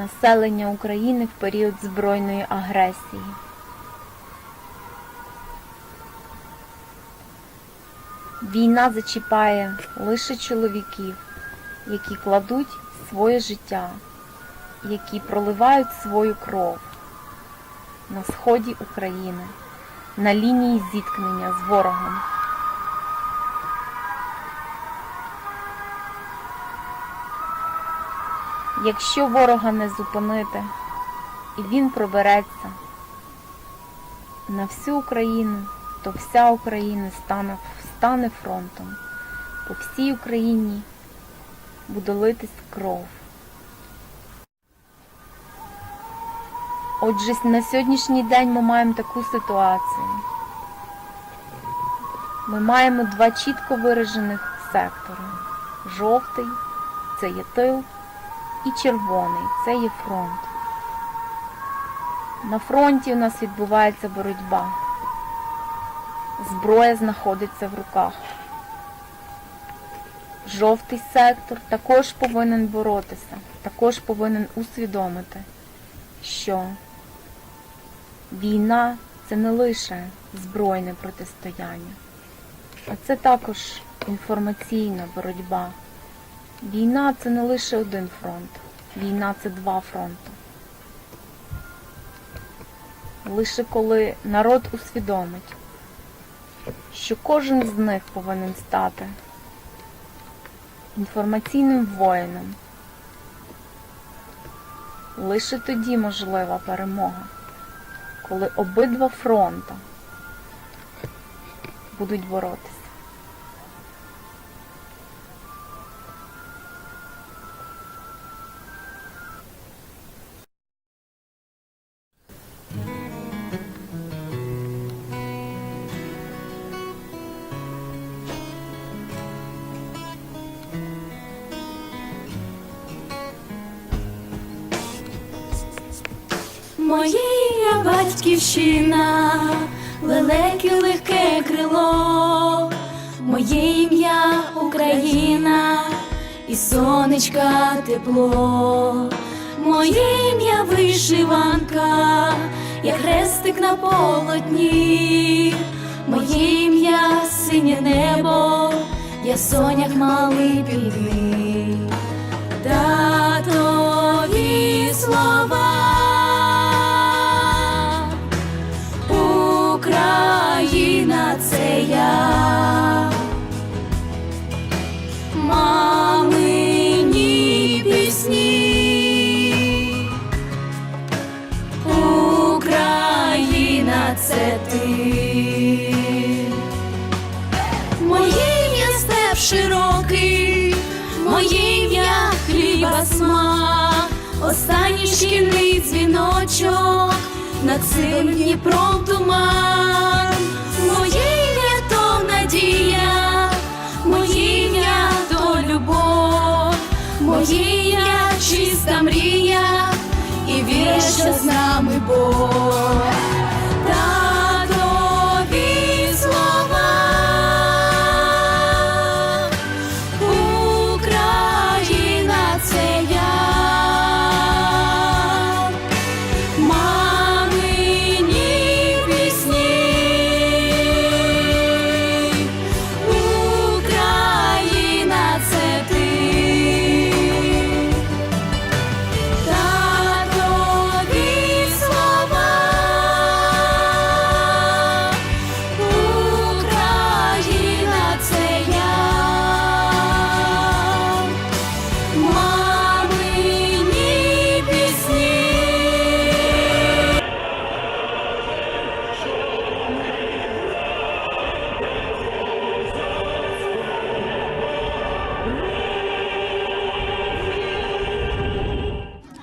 Населення України в період збройної агресії. Війна зачіпає лише чоловіків, які кладуть своє життя, які проливають свою кров на сході України, на лінії зіткнення з ворогом. Якщо ворога не зупинити, і він пробереться на всю Україну, то вся Україна стане, стане фронтом. По всій Україні буде литись кров. Отже, на сьогоднішній день ми маємо таку ситуацію. Ми маємо два чітко виражених сектори. Жовтий це є тил, і червоний це є фронт. На фронті у нас відбувається боротьба. Зброя знаходиться в руках. Жовтий сектор також повинен боротися, також повинен усвідомити, що війна це не лише збройне протистояння, а це також інформаційна боротьба. Війна це не лише один фронт, війна це два фронти. Лише коли народ усвідомить, що кожен з них повинен стати інформаційним воїном, лише тоді можлива перемога, коли обидва фронта будуть боротися. моя батьківщина, лелеки легке крило, моє ім'я Україна і сонечка тепло, моє ім'я вишиванка, я хрестик на полотні, моє ім'я синє небо, я сонях малий бідний. Татові слова. шкільний дзвіночок, над цим Дніпром туман, моє то надія, моє ім'я то любов, моїня чиста мрія, і вірша з нами Бог.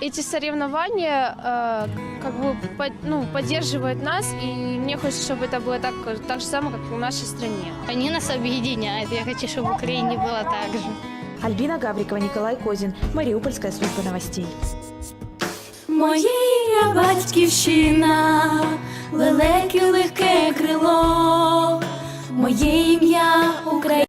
эти соревнования э, как бы под, ну, поддерживают нас, и мне хочется, чтобы это было так, так же самое, как и в нашей стране. Они нас объединяют. Я хочу, чтобы в Украине было так же. Альбина Гаврикова, Николай Козин, Мариупольская служба новостей. Моя батьківщина, лелеки легке крыло. моє имя Україна.